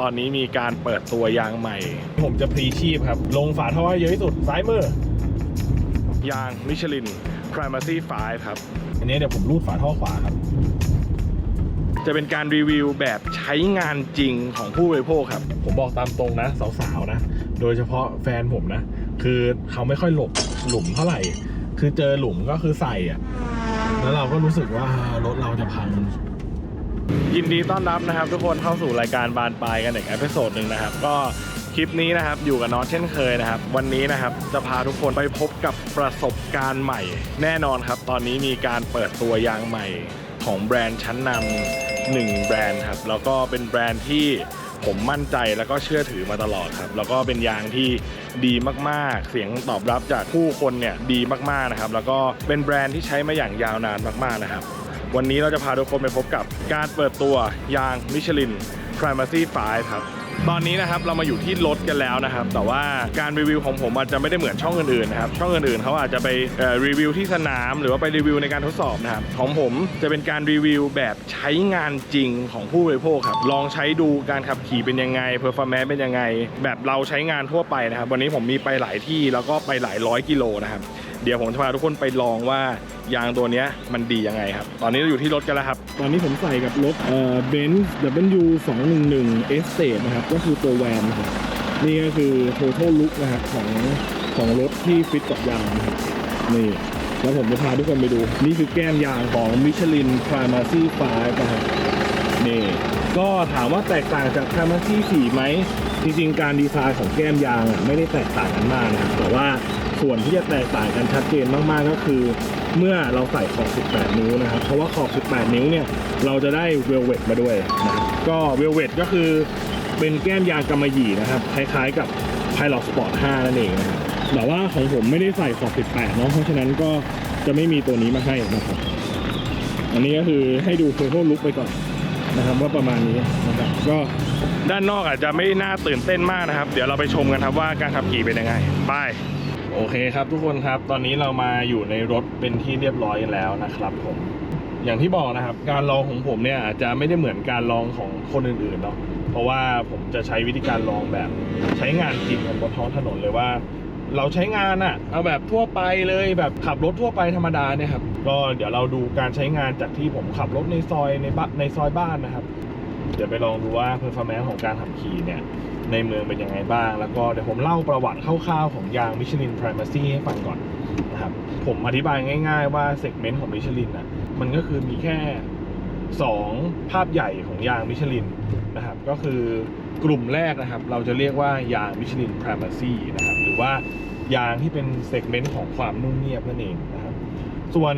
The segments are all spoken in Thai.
ตอนนี้มีการเปิดตัวยางใหม่ ผมจะพรีชีพครับ ลงฝาท่อให้เยอะที่สุดซ้ายมือยางมิชลิน Primacy 5 ครับ อันนี้เดี๋ยวผมรูดฝาท่อขวาครับ จะเป็นการรีวิวแบบใช้งานจริงของผู้บริโภคครับ ผมบอกตามตรงนะ สาวๆนะ โดยเฉพาะแฟนผมนะ คือเขาไม่ค่อยหลบหลุมเท่าไหร่ คือเจอหลุมก็คือใส่อะแล้วเราก็รู้สึกว่ารถเราจะพัง ยินดีต้อนรับนะครับ ทุกคนเข้าสู่รายการบานปลายกันอีกเอพิโซดหนึ่งนะครับ ก็คลิปนี้นะครับอยู่กับน็อตเช่นเคยนะครับ วันนี้นะครับจะพาทุกคนไปพบกับประสบการณ์ใหม่ แน่นอนครับ ตอนนี้มีการเปิดตัวยางใหม่ของแบรนด์ชั้นนำหนึ่งแบรนด์ครับ แล้วก็เป็นแบรนด์ที่ผมมั่นใจแล้วก็เชื่อถือมาตลอดครับ แล้วก็เป็นยางที่ดีมากๆ เสียงตอบรับจากผู้คนเนี่ยดีมากๆนะครับ แล้วก็เป็นแบรนด์ที่ใช้มาอย่างยาวนานมากๆนะครับ วันนี้เราจะพาทุกคนไปพบกับการเปิดตัวยางมิชลิน Primacy 5ครับตอนนี้นะครับเรามาอยู่ที่รถกันแล้วนะครับ แต่ว่าการรีวิวของผมอาจจะไม่ได้เหมือนช่องอื่นๆนะครับช่องอื่นๆเขาอาจจะไปรีวิวที่สนาม หรือว่าไปรีวิวในการทดสอบนะครับของผมจะเป็นการรีวิวแบบใช้งานจริงของผู้บริโภคครับลองใช้ดูการขับขี่เป็นยังไงเพอร์ฟอร์แมนซ์เป็นยังไง แบบเราใช้งานทั่วไปนะครับ วันนี้ผมมีไปหลายที่แล้วก็ไปหลายร้อยกิโลนะครับ เดี๋ยวผมจะพาทุกคนไปลองว่ายางตัวนี้มันดียังไงครับ ตอนนี้เราอยู่ที่รถกันแล้วครับ ตอนนี้ผมใส่กับรถเอ่อ Benz W 2 1 1 Estate นะครับ ก็คือตัวแวนนะครับ นี่ก็คือ total look นะครับของของรถที่ฟิตกับยางนะครับ นี่ แล้วผมจะพาทุกคนไปดู นี่คือแก้มยางของ Michelin Primacy 5นะครับ นี่ก็ถามว่าแตกต่างจาก Primacy 4ไหมจริงๆ การดีไซน์ของแก้มยางอะไม่ได้แตกต่างกันมากนะครับแต่ว่า ส่วนที่จะแตกต่างกันชัดเจนมากๆก็คือ เมื่อเราใส่ขอบ 18 นิ้วนะครับ เพราะว่าขอบ 18 นิ้วเนี่ยเราจะได้เวลเวตมาด้วยนะครับก็เวลเวตก็คือเป็นแก้มยางกำมะหยี่นะครับ คล้ายๆกับ Pilot Sport 5 นั่นเองนะครับแต่ว่าของผมไม่ได้ใส่ขอบ 18 เนาะเพราะฉะนั้นก็จะไม่มีตัวนี้มาให้นะครับ อันนี้ก็คือให้ดู total look ไปก่อนนะครับว่าประมาณนี้นะครับก็ด้านนอกอาจจะไม่น่าตื่นเต้นมากนะครับ เดี๋ยวเราไปชมกันครับว่าการขับขี่เป็นยังไง ไป โอเคครับทุกคนครับตอนนี้เรามาอยู่ในรถเป็นที่เรียบร้อยแล้วนะครับผมอย่างที่บอกนะครับ การลองของผมเนี่ยอาจจะไม่ได้เหมือนการลองของคนอื่นๆเนาะเพราะว่าผมจะใช้วิธีการลองแบบใช้งานจริงบนท้องถนนเลยว่า เราใช้งานอะเอาแบบทั่วไปเลยแบบขับรถทั่วไปธรรมดาเนี่ยครับก็เดี๋ยวเราดูการใช้งานจากที่ผมขับรถในซอยในบ้านในซอยบ้านนะครับ เดี๋ยวไปลองดูว่าเพอร์ฟอร์แมนซ์ของการขับขี่เนี่ยในเมืองเป็นยังไงบ้าง แล้วก็เดี๋ยวผมเล่าประวัติคร่าวๆของยางมิชลิน Primacy ให้ฟังก่อนนะครับผมอธิบายง่าย ๆ ว่าเซกเมนต์ของมิชลินอะมันก็คือมีแค่ 2 ภาพใหญ่ของยางมิชลินนะครับก็คือกลุ่มแรกนะครับ เราจะเรียกว่ายางมิชลิน Primacy นะครับหรือว่ายางที่เป็นเซกเมนต์ของความนุ่มเงียบนั่นเองนะครับส่วน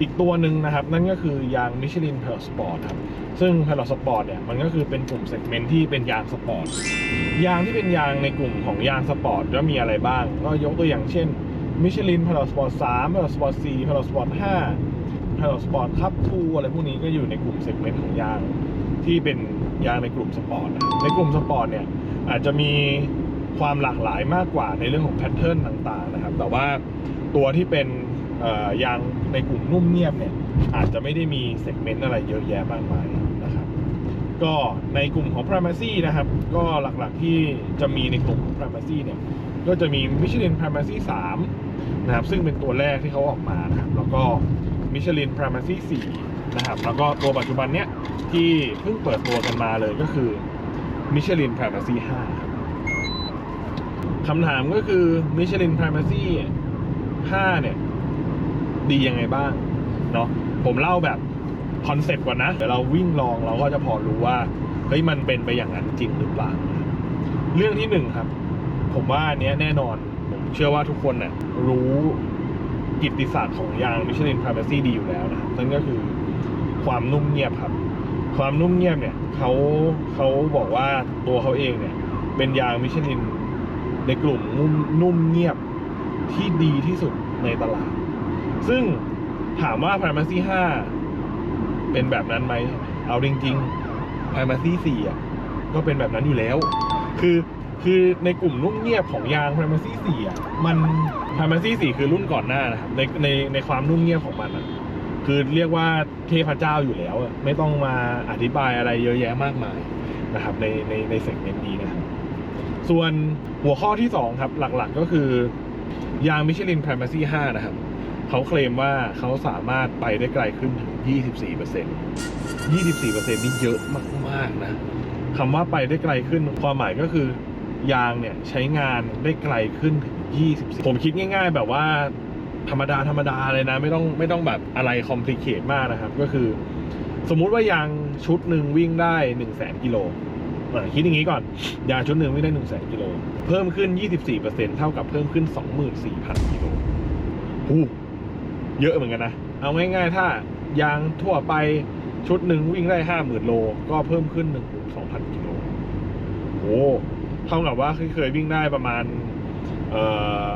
อีกตัวหนึ่งนะครับ นั่นก็คือยางมิชลินเพลสปอร์ตครับ ซึ่งเพลสปอร์ตเนี่ยมันก็คือเป็นกลุ่มเซกเมนต์ที่เป็นยางสปอร์ตยางที่เป็นยางในกลุ่มของยางสปอร์ตก็มีอะไรบ้าง ก็ยกตัวอย่างเช่นมิชลินพลสปอร์ต3พลสปอร์ต4พลสปอร์ต5พลสปอร์ตคัพ2อะไรพวกนี้ก็อยู่ในกลุ่มเซกเมนต์ของยางที่เป็นยางในกลุ่มสปอร์ตในกลุ่มสปอร์ตเนี่ยอาจจะมีความหลากหลายมากกว่าในเรื่องของแพทเทิร์นต่างๆนะครับ แต่ว่าตัวที่เป็น ยางในกลุ่มนุ่มเงียบเนี่ยอาจจะไม่ได้มีเซกเมนต์อะไรเยอะแยะมากมายนะครับก็ในกลุ่มของ Primacy นะครับ ก็หลักๆที่จะมีในกลุ่มของ Primacy เนี่ยก็จะมี Michelin Primacy 3นะครับซึ่งเป็นตัวแรกที่เขาออกมานะครับแล้วก็ Michelin Primacy 4นะครับแล้วก็ตัวปัจจุบันเนี้ยที่เพิ่งเปิดตัวกันมาเลยก็คือ Michelin Primacy 5ครับคำถามก็คือ Michelin Primacy 5เนี่ย ดียังไงบ้างเนาะผมเล่าแบบคอนเซปต์ก่อนนะเดี๋ยวเราวิ่งลองเราก็จะพอรู้ว่าเฮ้ยมันเป็นไปอย่างนั้นจริงหรือเปล่า เรื่องที่หนึ่งครับ ผมว่าอันเนี้ยแน่นอนผมเชื่อว่าทุกคนน่ะรู้กิตติศักดิ์ของยางมิชลินพาร์ m ซี่ดีอยู่แล้วนะนั่นก็คือความนุ่มเงียบครับ ความนุ่มเงียบเนี่ยเขาเขาบอกว่าตัวเขาเองเนี่ย เป็นยางมิชลินในกลุ่มนุ่มนุ่มเงียบที่ดีที่สุดในตลาด ซึ่งถามว่า Primacy 5 เป็นแบบนั้นไหม เอาจริงๆ Primacy 4อะก็เป็นแบบนั้นอยู่แล้ว คือคือในกลุ่มนุ่มเงียบของยาง Primacy 4อะมัน Primacy 4 คือรุ่นก่อนหน้านะครับในในในความนุ่มเงียบของมันอะคือเรียกว่าเทพเจ้าอยู่แล้วอะไม่ต้องมาอธิบายอะไรเยอะแยะมากมายนะครับในในในเซกเมนต์นี้นะครับส่วนหัวข้อที่ 2 ครับหลักๆก็คือยางมิชลิน Primacy 5นะครับ เขาเคลมว่าเขาสามารถไปได้ไกลขึ้นถึง 24% 24%นี่เยอะมากๆนะคำว่าไปได้ไกลขึ้นความหมายก็คือยางเนี่ยใช้งานได้ไกลขึ้นถึง 24 ผมคิดง่าย ๆ แบบว่าธรรมดาธรรมดาเลยนะ ไม่ต้องไม่ต้องแบบอะไรคอมพลีเคทมากนะครับ ก็คือ สมมุติว่ายางชุดหนึ่งวิ่งได้ 1 0 0 0 0แกิโลคิดอย่างนี้ก่อน ยางชุดหนึ่งวิ่งได้ 1 0 0 0 0กิโล เพิ่มขึ้น 24%เท่ากับเพิ่มขึ้น 24,000กิโลหู เยอะเหมือนกันนะ เอาง่ายๆ ถ้ายางทั่วไปชุดหนึ่งวิ่งได้50,000โล ก็เพิ่มขึ้น12,000กิโลโอ้เท่ากับว่าเคยเคยวิ่งได้ประมาณเอ่อ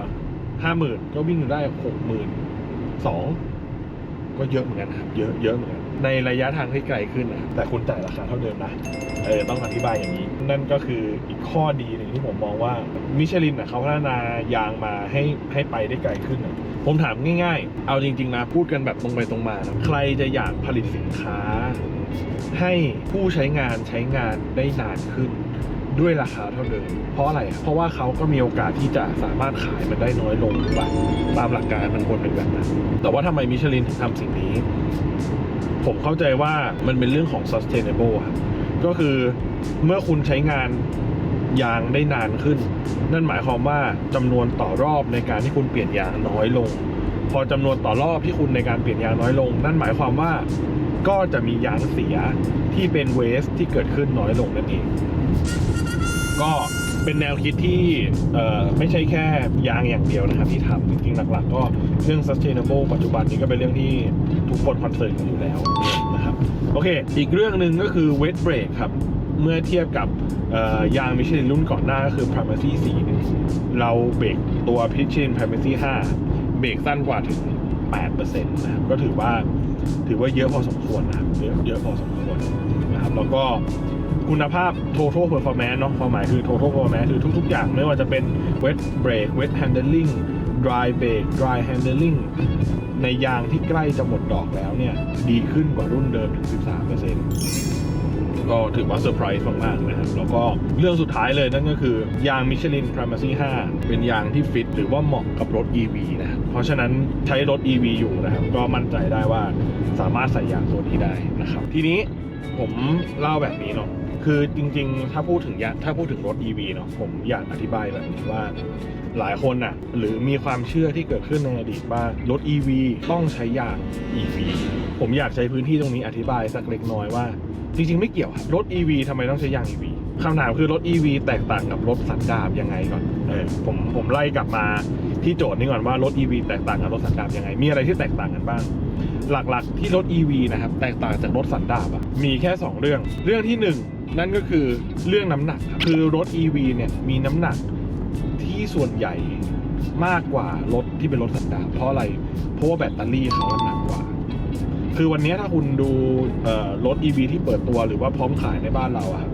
ห้าหมื่นก็วิ่งได้หกหมื่นสองก็เยอะเหมือนกันครับเยอะเยอะเหมือนกันในระยะทางที่ไกลขึ้นนะแต่คุณจ่ายราคาเท่าเดิมนะเออต้องอธิบายอย่างนี้ นั่นก็คืออีกข้อดีหนึ่งที่ผมมองว่ามิชลินนะเขาพัฒนายางมาให้ให้ไปได้ไกลขึ้นนะ ผมถามง่ายๆ เอาจริง ๆ นะ พูดกันแบบตรงไปตรงมานะใครจะอยากผลิตสินค้า ให้ผู้ใช้งานใช้งานได้นานขึ้นด้วยราคาเท่าเดิม เพราะอะไร เพราะว่าเขาก็มีโอกาสที่จะสามารถขายมันได้น้อยลงถูกปะตามหลักการมันควรเป็นแบบนั้น แต่ว่าทำไมมิชลินถึงทำสิ่งนี้ ผมเข้าใจว่ามันเป็นเรื่องของ sustainable ครับก็คือเมื่อคุณใช้งาน ยางได้นานขึ้น นั่นหมายความว่าจำนวนต่อรอบในการที่คุณเปลี่ยนยางน้อยลง พอจำนวนต่อรอบที่คุณในการเปลี่ยนยางน้อยลง นั่นหมายความว่าก็จะมียางเสียที่เป็นเวสที่เกิดขึ้นน้อยลงนั่นเอง ก็เป็นแนวคิดที่ไม่ใช่แค่ยางอย่างเดียวนะครับที่ทำจริงๆหลักๆ ก็เรื่อง sustainable ปัจจุบันนี้ก็เป็นเรื่องที่ทุกคนคอนเซิร์นกันอยู่แล้วนะครับ โอเค อีกเรื่องหนึ่งก็คือ wet brake ครับ เมื่อเทียบกับยางมิชลินรุ่นก่อนหน้าก็คือ Primacy 4เนี่เราเบรกตัว Michelin Primacy 5 เบรกสั้นกว่าถึง 8%นะครับก็ถือว่าถือว่าเยอะพอสมควรนะครับเยอะเยอะพอสมควรนะครับแล้วก็คุณภาพ total performance เนาะความหมายคือ total performance คือทุก ๆ อย่างไม่ว่าจะเป็น wet brake wet handling dry brake dry handling ในยางที่ใกล้จะหมดดอกแล้วเนี่ย ดีขึ้นกว่ารุ่นเดิมถึง 13% ก็ถือว่าเซอร์ไพรส์มากๆนะครับแล้วก็เรื่องสุดท้ายเลยนั่นก็คือยางมิชลิน Primacy 5เป็นยางที่ฟิตหรือว่าเหมาะกับรถ EV นะครับเพราะฉะนั้นใช้รถ EV อยู่นะครับก็มั่นใจได้ว่าสามารถใส่ยางตัวนี้ได้นะครับทีนี้ผมเล่าแบบนี้เนาะคือจริงๆ ถ้าพูดถึงยถ้าพูดถึงรถ EV เนาะผมอยากอธิบายแบบนี้ว่า หลายคนน่ะหรือมีความเชื่อที่เกิดขึ้นในอดีตว่ารถ EV ต้องใช้ยาง EV ผมอยากใช้พื้นที่ตรงนี้อธิบายสักเล็กน้อยว่า จริง ๆ ไม่เกี่ยวครับรถ EV ทำไมต้องใช้ยาง EV คำถามคือรถ EV แตกต่างกับรถสันดาปยังไงก่อนเออผมผมไล่กลับมาที่โจทย์นี้ก่อนว่ารถ EV แตกต่างกับรถสันดาปยังไง มีอะไรที่แตกต่างกันบ้าง หลักๆ ที่รถ EV นะครับแตกต่างจากรถสันดาปอะมีแค่ 2 เรื่อง เรื่องที่ 1 นั่นก็คือเรื่องน้ำหนักครับคือรถ EV เนี่ยมีน้ำหนัก ที่ส่วนใหญ่มากกว่ารถที่เป็นรถสันดาปเพราะอะไร เพราะว่าแบตเตอรี่เขาหนักกว่า คือวันนี้ถ้าคุณดูเอ่อรถ EV ที่เปิดตัวหรือว่าพร้อมขายในบ้านเราอะ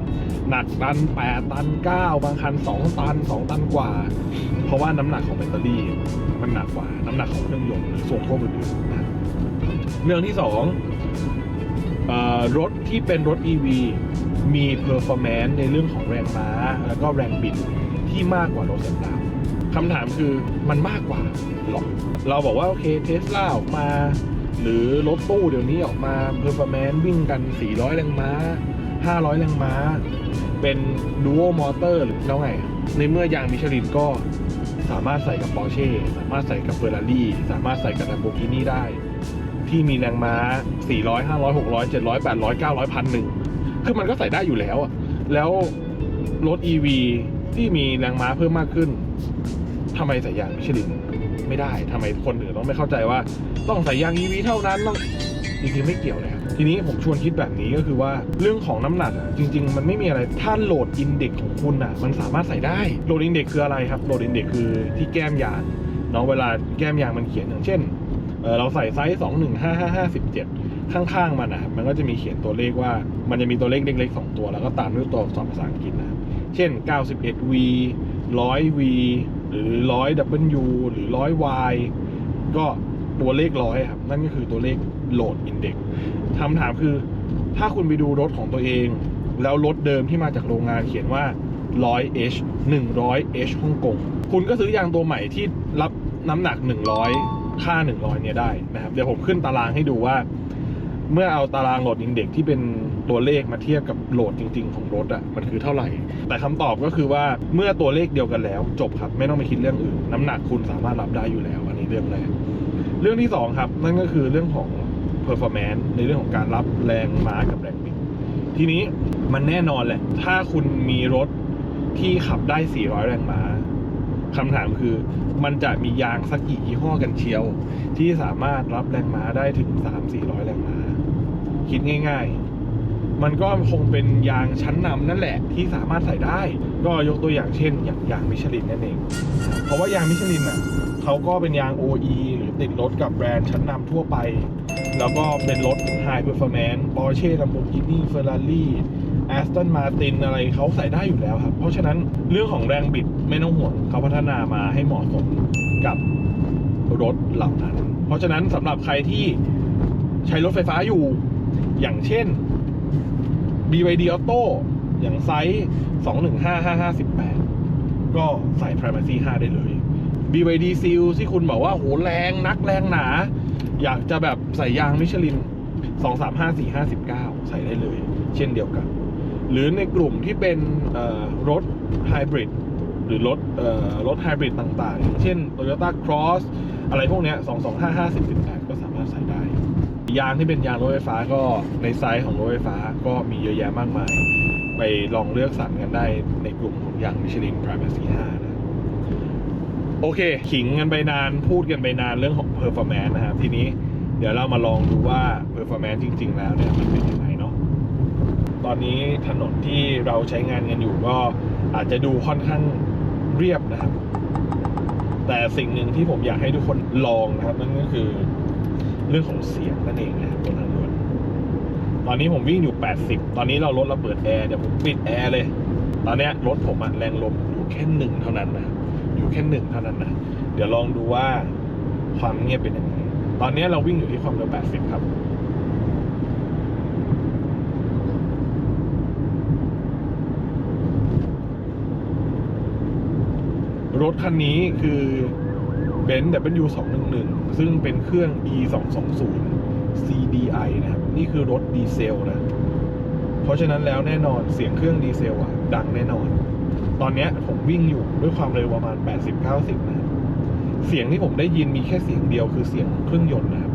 หนักตัน 8 ตัน 9 บางคัน 2 ตัน 2 ตันกว่า เพราะว่าน้ำหนักของแบตเตอรี่มันหนักกว่า น้ำหนักของเครื่องยนต์หรือส่วนควบอื่นเรื่องที่สองรถที่เป็นรถ EV มี performance ในเรื่องของแรงม้า แล้วก็แรงบิด ที่มากกว่ารถสันดาปคำถามคือมันมากกว่าหรอเราบอกว่า โอเคเทสลาออกมา หรือรถตู้เดี๋ยวนี้ออกมาเพอร์ฟอร์แมนซ์วิ่งกัน 400 แรงม้า 500 แรงม้า เป็นดูโ m มอเตอร์หรือแล้วไง ในเมื่อยางมิชลินก็สามารถใส่กับปอร์เช่สามารถใส่กับเฟอร์รารี่สามารถใส่กับ l ล m b o r g h i n i ได้ ที่มีแรงม้า 400 500 600 700 800 900พันหนึ่งคือมันก็ใส่ได้อยู่แล้วอะแล้วรถ EV ที่มีแรงม้าเพิ่มมากขึ้นทำไมใส่ยางมิชลินไม่ได้ทำไมคนอื่นต้องไม่เข้าใจว่า ต้องใส่ยาง EV เท่านั้นต้องจริงๆไม่เกี่ยวเลยทีนี้ผมชวนคิดแบบนี้ก็คือว่าเรื่องของน้ำหนักอะจริง ๆ มันไม่มีอะไรถ้าโหลดอินเด็กของคุณอะมันสามารถใส่ได้โหลดอินเด็กคืออะไรครับโหลดอินเด็กคือที่แก้มยางเนาะเวลาแก้มยางมันเขียนอย่างเช่นเราใส่ไซส์สองหนึ่งห้าห้าห้าสิบเจ็ดข้างๆมันนะครับมันก็จะมีเขียนตัวเลขว่ามันจะมีตัวเลขเล็กๆสองตัวแล้วก็ตามด้วยตัวอักษรภาษาอังกฤษนะ เช่น 91V 100V หรือ 100W หรือ 100Y ก็ตัวเลขร้อยครับ นั่นก็คือตัวเลขโหลดอินเด็กคำถามคือ ถ้าคุณไปดูรถของตัวเอง แล้วรถเดิมที่มาจากโรงงานเขียนว่า 100H 100H ฮ่องกง คุณก็ซื้อยางตัวใหม่ที่รับน้ำหนัก 100 ค่า 100 เนี่ยได้นะครับ เดี๋ยวผมขึ้นตารางให้ดูว่า เมื่อเอาตารางโหลดอินเด็กที่เป็น ตัวเลขมาเทียบกับโหลดจริง ๆ ของรถอะ่ะมันคือเท่าไหร่ แต่คำตอบก็คือว่าเมื่อตัวเลขเดียวกันแล้ว จบครับ ไม่ต้องไปคิดเรื่องอื่น น้ำหนักคุณสามารถรับได้อยู่แล้ว อันนี้เรื่องแรกเรื่องที่สองครับนั่นก็คือเรื่องของ performance ในเรื่องของการรับแรงม้ากับแรงบิดทีนี้มันแน่นอนแหละ ถ้าคุณมีรถที่ขับได้ 400 แรงม้าคำถามคือมันจะมียางสักกี่ยี่ห้อกันเชียว ที่สามารถรับแรงม้าได้ถึง 3-400 แรงม้า คิดง่าย ๆ มันก็คงเป็นยางชั้นนำนั่นแหละที่สามารถใส่ได้ ก็ยกตัวอย่างเช่น อย่างยางมิชลินนั่นเอง เพราะว่ายางมิชลินอะเขาก็เป็นยาง OE หรือติดรถกับแบรนด์ชั้นนำทั่วไป แล้วก็เป็นรถ High Performance Porsche Lamborghini Ferrari Aston Martin อะไรเขาใส่ได้อยู่แล้วครับ เพราะฉะนั้นเรื่องของแรงบิดไม่ต้องห่วงเขาพัฒนามาให้เหมาะสมกับรถเหล่านั้น เพราะฉะนั้นสำหรับใครที่ใช้รถไฟฟ้าอยู่ อย่างเช่น BYD Auto อย่างไซส์ 2155518ก็ใส่ Primacy 5 ได้เลย BYD Seal ที่คุณบอกว่าโหแรงนักแรงหนา อยากจะแบบใส่ยางมิชลิน 235459 ใส่ได้เลย เช่นเดียวกัน หรือในกลุ่มที่เป็นรถไฮบริดหรือรถรถไฮบริดต่างๆ เช่น Toyota Cross อะไรพวกเนี้ย2255018ก็สามารถใส่ได้ ยางที่เป็นยางรถไฟฟ้าก็ในไซส์ของรถไฟฟ้าก็มีเยอะแยะมากมาย ไปลองเลือกสรรกันได้ในกลุ่มของยางมิชลิน Primacy 5นะโอเค ขิงกันไปนานพูดกันไปนานเรื่องของ performance นะครับทีนี้เดี๋ยวเรามาลองดูว่า performance จริง ๆ แล้วเนี่ยมันเป็นยังไงเนาะตอนนี้ถนนที่เราใช้งานกันอยู่ก็อาจจะดูค่อนข้างเรียบนะครับ แต่สิ่งหนึ่งที่ผมอยากให้ทุกคนลองนะครับ นั่นก็คือเรื่องของเสียงนั่นเองนะครับบนทางด่วนตอนนี้ผมวิ่งอยู่ 80 ตอนนี้เราลดเราเปิดแอร์เดี๋ยวผมปิดแอร์เลย ตอนเนี้ยรถผมอะแรงลมอยู่แค่หนึ่งเท่านั้นนะอยู่แค่หนึ่งเท่านั้นนะเดี๋ยวลองดูว่าความเงียบเป็นยังไงตอนนี้เราวิ่งอยู่ที่ความเร็ว 80 ครับ รถคันนี้คือ b e n z W211 ซึ่งเป็นเครื่อง E 2 2 0 CDI นะครับ นี่คือรถดีเซลนะ เพราะฉะนั้นแล้วแน่นอนเสียงเครื่องดีเซลอะดังแน่นอน ตอนนี้ผมวิ่งอยู่ด้วยความเร็วประมาณ 80-90 นะครับเสียงที่ผมได้ยินมีแค่เสียงเดียวคือเสียงเครื่องยนต์นะครับ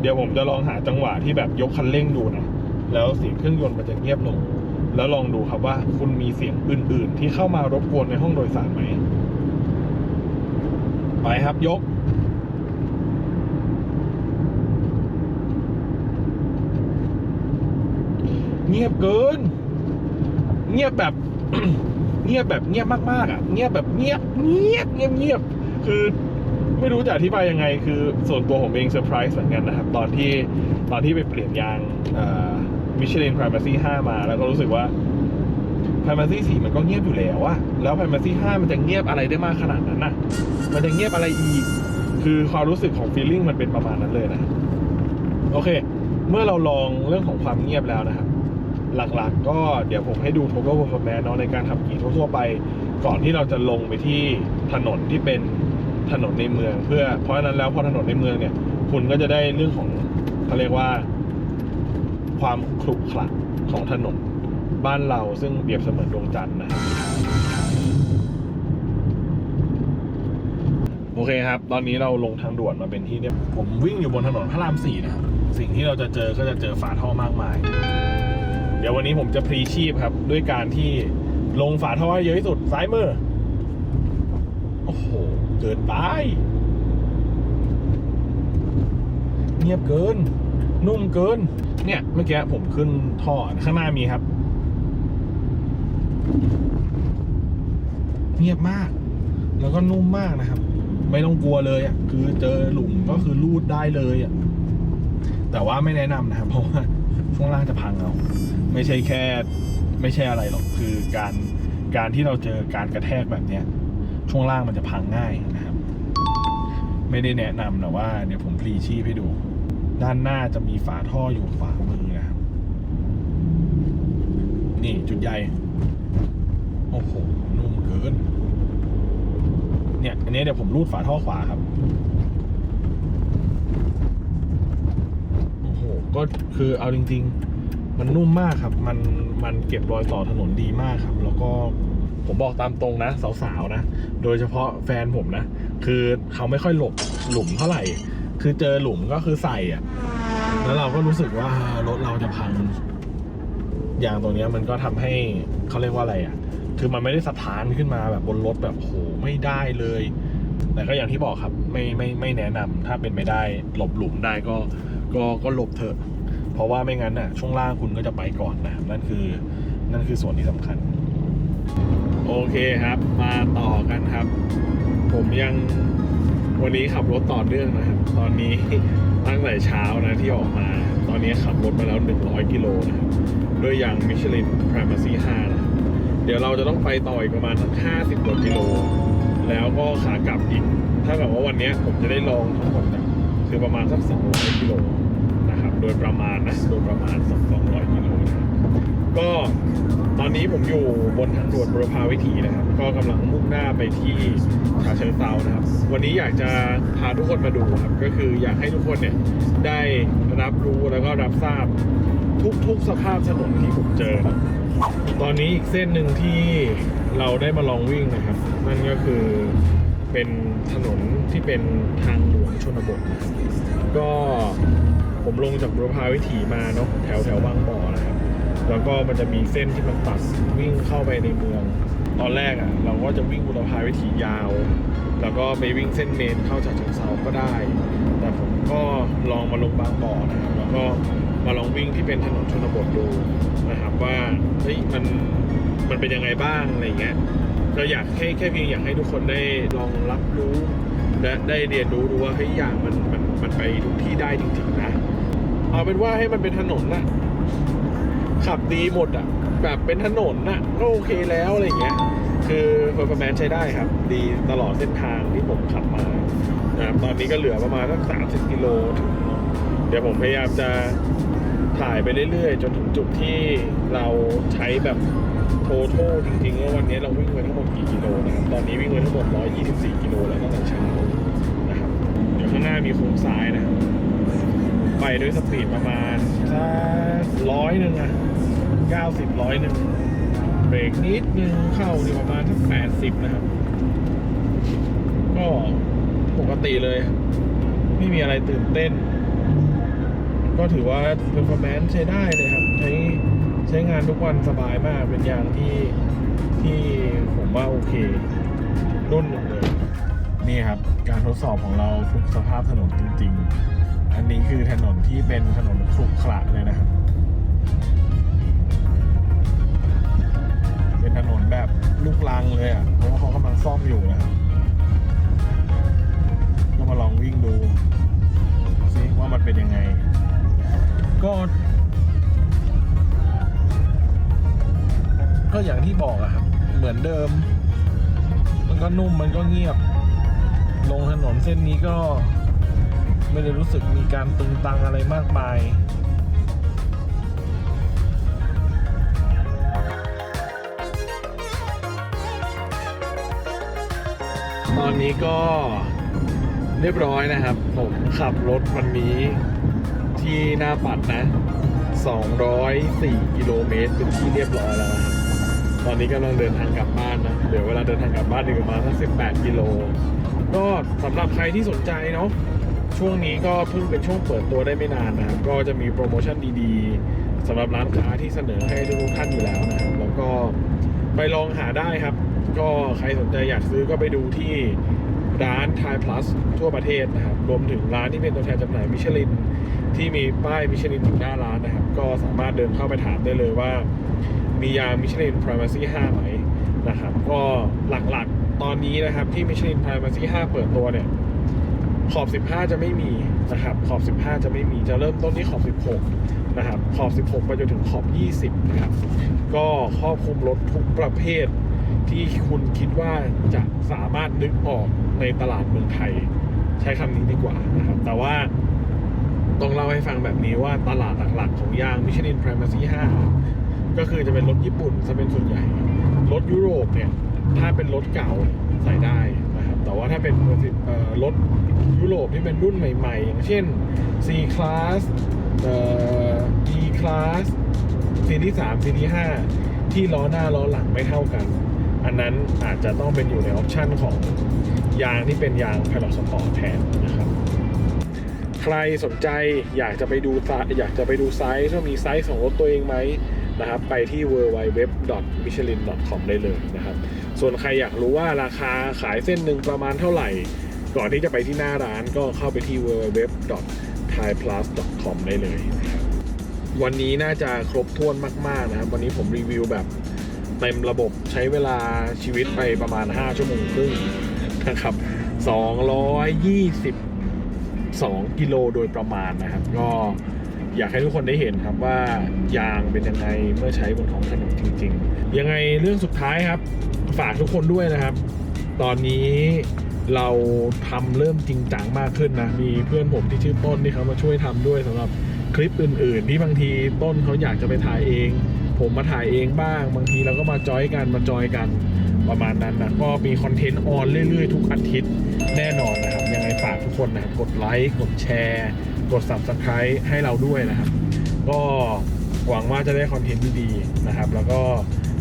เดี๋ยวผมจะลองหาจังหวะที่แบบยกคันเร่งดูนะ แล้วเสียงเครื่องยนต์มันจะเงียบลง แล้วลองดูครับว่าคุณมีเสียงอื่น ๆ ที่เข้ามารบกวนในห้องโดยสารไหมไปครับยกเงียบเกิน เงียบแบบ เงียบแบบเงียบมากๆอะ เงียบแบบเงียบเงียบเงียบเงียบ คือไม่รู้จะอธิบายยังไง คือส่วนตัวผมเองเซอร์ไพรส์เหมือนกันนะครับ ตอนที่ตอนที่ไปเปลี่ยนยาง มิชลินพร i มาซี่5มา แล้วก็รู้สึกว่าพร i มาซี่4มันก็เงียบอยู่แล้วอะแล้วพร i มาซี่5มันจะเงียบอะไรได้มากขนาดนั้นน่ะมันจะเงียบอะไรอีก คือความรู้สึกของฟีลลิ่งมันเป็นประมาณนั้นเลยนะ โอเค เมื่อเราลองเรื่องของความเงียบแล้วนะครับ หลักๆ ก็เดี๋ยวผมให้ดู total performance เนาะในการขับขี่ทั่วๆไป ก่อนที่เราจะลงไปที่ถนนที่เป็นถนนในเมือง เพื่อ เพราะฉะนั้นแล้วพอถนนในเมืองเนี่ย คุณก็จะได้เรื่องของเขาเรียกว่า ความขรุขระของถนนบ้านเราซึ่งเปรียบเสมือนดวงจันทร์นะครับโอเคครับ ตอนนี้เราลงทางด่วนมาเป็นที่เรียบผมวิ่งอยู่บนถนนพระรามสี่นะครับสิ่งที่เราจะเจอก็จะเจอฝาท่อมากมาย เดี๋ยววันนี้ผมจะพรีชีพครับ ด้วยการที่ลงฝาท่อให้เยอะที่สุดซ้ายมือ โอ้โห เกินไป เงียบเกิน นุ่มเกิน เนี่ยเมื่อกี้ผมขึ้นท่อข้างหน้ามีครับ เงียบมาก แล้วก็นุ่มมากนะครับ ไม่ต้องกลัวเลยอะคือเจอหลุมก็คือรูดได้เลยอะแต่ว่าไม่แนะนำนะครับเพราะว่าช่วงล่างจะพังเอาไม่ใช่แค่ ไม่ใช่อะไรหรอกคือการการที่เราเจอการกระแทกแบบเนี้ยช่วงล่างมันจะพังง่ายนะครับ ไม่ได้แนะนำแต่ว่าเดี๋ยวผมพลีชีพให้ดู ด้านหน้าจะมีฝาท่ออยู่ขวามือนะครับ นี่จุดใหญ่ โอ้โห นุ่มเกิน เนี่ย อันนี้เดี๋ยวผมรูดฝาท่อขวาครับ โอ้โห ก็คือเอาจริง ๆ มันนุ่มมากครับ มัน มันเก็บรอยต่อถนนดีมากครับ แล้วก็ผมบอกตามตรงนะ สาวๆนะ โดยเฉพาะแฟนผมนะ คือเขาไม่ค่อยหลบหลุมเท่าไหร่ คือเจอหลุมก็คือใส่อะแล้วเราก็รู้สึกว่ารถเราจะพัง อย่างตัวเนี้มันก็ทำให้เขาเรียกว่าอะไรอะ คือมันไม่ได้สะท้านขึ้นมาแบบบนรถแบบโหไม่ได้เลย แต่ก็อย่างที่บอกครับ ไม่ไม่ไม่แนะนำถ้าเป็นไม่ได้หลบหลุมได้ก็ก็ก็หลบเถอะ เพราะว่าไม่งั้นน่ะ ช่วงล่างคุณก็จะไปก่อนนะนั่นคือนั่นคือส่วนที่สำคัญ โอเคครับ มาต่อกันครับ ผมยัง วันนี้ขับรถต่อเนื่องนะครับ ตอนนี้ตั้งแต่เช้านะที่ออกมา ตอนนี้ขับรถมาแล้ว 100 กิโลนะครับด้วยยางมิชลิน Primacy 5นะเดี๋ยวเราจะต้องไปต่ออีกประมาณสัก50กว่ากิโล แล้วก็ขากลับอีก ถ้าแบบว่าวันนี้ผมจะได้ลองทั้งหมดนี่ยคือประมาณสัก 200 กิโลนะครับ โดยประมาณนะ โดยประมาณสัก200 กิโลนะก็ตอนนี้ผมอยู่บนทางด่วนบุรพาวิถีนะครับ ก็กำลังมุ่งหน้าไปที่ ฉะเชิงเซานะครับ วันนี้อยากจะพาทุกคนมาดูครับ ก็คืออยากให้ทุกคนเนี่ยได้รับรู้แล้วก็รับทราบทุกๆสภาพถนนที่ผมเจอ ตอนนี้อีกเส้นหนึ่งที่เราได้มาลองวิ่งนะครับ นั่นก็คือเป็นถนนที่เป็นทางหลวงชนบท ก็ผมลงจากบุรพาวิถีมาเนาะแถวแถวบางบ่อนะครับ แล้วก็มันจะมีเส้นที่มันตัดวิ่งเข้าไปในเมือง ตอนแรกอะ เราก็จะวิ่งบุรพาวิถียาว แล้วก็ไปวิ่งเส้นเมนเข้าจากเชิงเซาก็ได้ แต่ผมก็ลองมาลงบางบ่อนะครับแล้วก็มาลองวิ่งที่เป็นถนนชนบทดูนะครับว่าเฮ้ยมันมันเป็นยังไงบ้างอะไรเงี้ยก็อยากแค่แค่เพียงอยากให้ทุกคนได้ลองรับรู้และได้เรียนรู้ดูว่าเฮ้ยอย่างมันมันมันไปทุกที่ได้จริงๆนะ เอาเป็นว่าให้มันเป็นถนนนะขับดีหมดอะแบบเป็นถนนน่ะก็โอเคแล้วอะไรเงี้ย คือเพอร์ฟอร์แมนซ์ใช้ได้ครับ ดีตลอดเส้นทางที่ผมขับมานะครับตอนนี้ก็เหลือประมาณสักสามสิบกิโลถึงเดี๋ยวผมพยายามจะถ่ายไปเรื่อยๆ จนถึงจุดที่เราใช้แบบโทโทจริงๆว่าวันนี้เราวิ่งไปทั้งหมดกี่กิโลนะครับตอนนี้วิ่งไปทั้งหมด 124 กิโลแล้วตั้งแต่เช้านะครับเดี๋ยวข้างหน้ามีโค้งซ้ายนะครับไปด้วยสปีดประมาณสักร้อยหนึ่งอะเก้าสิบร้อยหนึ่ง เบรกนิดนึงเข้าอยู่ประมาณสักแปดสิบนะครับ ก็ปกติเลย ไม่มีอะไรตื่นเต้น ก็ถือว่า performance ใช้ได้เลยครับ ใช้ใช้งานทุกวันสบายมากเป็นยางที่ที่ผมว่าโอเครุ่นหนึ่งเลย นี่ครับ การทดสอบของเราทุกสภาพถนนจริง ๆ อันนี้คือถนนที่เป็นถนนขรุขระเลยนะครับ แบบลูกลังเลยอะ เพราะว่าเขากำลังซ่อมอยู่นะครับก็มาลองวิ่งดูซิว่ามันเป็นยังไง ก็ก็อย่างที่บอกอะครับ เหมือนเดิม มันก็นุ่มมันก็เงียบ ลงถนนเส้นนี้ก็ไม่ได้รู้สึกมีการตึงตังอะไรมากมาย อนนี้ก็เรียบร้อยนะครับ ผมขับรถวันนี้ที่หน้าปัดนะ 204 กิโลเมตรเป็นที่เรียบร้อยแล้ว ตอนนี้กำลังเดินทางกลับบ้านนะเดี๋ยวเวลาเดินทางกลับบ้านอีกประมาณสัก18 กิโล ก็สำหรับใครที่สนใจเนาะช่วงนี้ก็เพิ่งเป็นช่วงเปิดตัวได้ไม่นานนะครับก็จะมีโปรโมชั่นดีๆสำหรับร้านค้าที่เสนอให้ทุกท่านอยู่แล้วนะครับแล้วก็ไปลองหาได้ครับ ก็ใครสนใจอยากซื้อก็ไปดูที่ร้านทย plus ทั่วประเทศนะครับ รวมถึงร้านที่เป็นตัวแทนจำหน่ายมิชลินที่มีป้ายมิชลินอยู่หน้าร้านนะครับ ก็สามารถเดินเข้าไปถามได้เลยว่า มียางมิชลิน Primacy 5ไหมนะครับ ก็หลักๆตอนนี้นะครับที่มิชลิน Primacy 5เปิดตัวเนี่ย ขอบ 15 จะไม่มีนะครับ ขอบ 15 จะไม่มีจะเริ่มต้นที่ขอบ 16 นะครับ ขอบ 16 ไปจนถึงขอบ 20 นะครับ ก็ครอบคลุมรถทุกประเภท ที่คุณคิดว่าจะสามารถนึกออกในตลาดเมืองไทย ใช้คำนี้ดีกว่านะครับ แต่ว่าต้องเล่าให้ฟังแบบนี้ว่าตลาดหลักๆของยางมิชลิน Primacy 5ก็คือจะเป็นรถญี่ปุ่นซะเป็นส่วนใหญ่ รถยุโรปเนี่ย ถ้าเป็นรถเก่าใส่ได้นะครับ แต่ว่าถ้าเป็นรถยุโรปที่เป็นรุ่นใหม่ๆ อย่างเช่น C Class เอ่อ E Class ซีรีส์3ซีรีส์5ที่ล้อหน้าล้อหลังไม่เท่ากัน อันนั้นอาจจะต้องเป็นอยู่ในออปชันของยางที่เป็นยาง Pilot Sport แทนนะครับ ใครสนใจอยากจะไปดูไซส์อยากจะไปดูไซส์ว่ามีไซส์ของรถตัวเองไหมนะครับ ไปที่ www.michelin.com ได้เลยนะครับ ส่วนใครอยากรู้ว่าราคาขายเส้นหนึ่งประมาณเท่าไหร่ ก่อนที่จะไปที่หน้าร้านก็เข้าไปที่ www.thaiplus.com ได้เลยนะครับวันนี้น่าจะครบถ้วนมาก ๆ นะครับ วันนี้ผมรีวิวแบบ เต็มระบบใช้เวลาชีวิตไปประมาณ 5 ชั่วโมงครึ่งนะครับ222 กิโลโดยประมาณนะครับ ก็อยากให้ทุกคนได้เห็นครับว่ายางเป็นยังไงเมื่อใช้บนท้องถนนจริง ๆ ยังไงเรื่องสุดท้ายครับ ฝากทุกคนด้วยนะครับ ตอนนี้เราทำเริ่มจริงจังมากขึ้นนะ มีเพื่อนผมที่ชื่อต้นที่เขามาช่วยทำด้วยสำหรับคลิปอื่น ๆ ที่บางทีต้นเขาอยากจะไปถ่ายเอง ผมมาถ่ายเองบ้าง บางทีเราก็มาจอยกันมาจอยกันประมาณนั้นนะก็มีคอนเทนต์ออนเรื่อยๆ ทุกอาทิตย์แน่นอนนะครับยังไงฝากทุกคนนะครับกดไลค์กดแชร์ กด subscribe ให้เราด้วยนะครับ ก็หวังว่าจะได้คอนเทนต์ดีๆนะครับ แล้วก็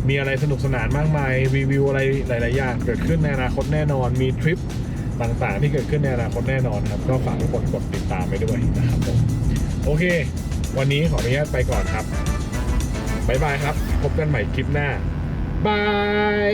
มีอะไรสนุกสนานมากมายรีวิวอะไรหลายๆอย่างเกิดขึ้นในอนาคตแน่นอนมีทริปต่างๆ ที่เกิดขึ้นในอนาคตแน่นอนครับ ก็ฝากทุกคนกดติดตามไปด้วยนะครับผมโอเค วันนี้ขออนุญาตไปก่อนครับ บ๊ายบายครับ พบกันใหม่คลิปหน้า บาย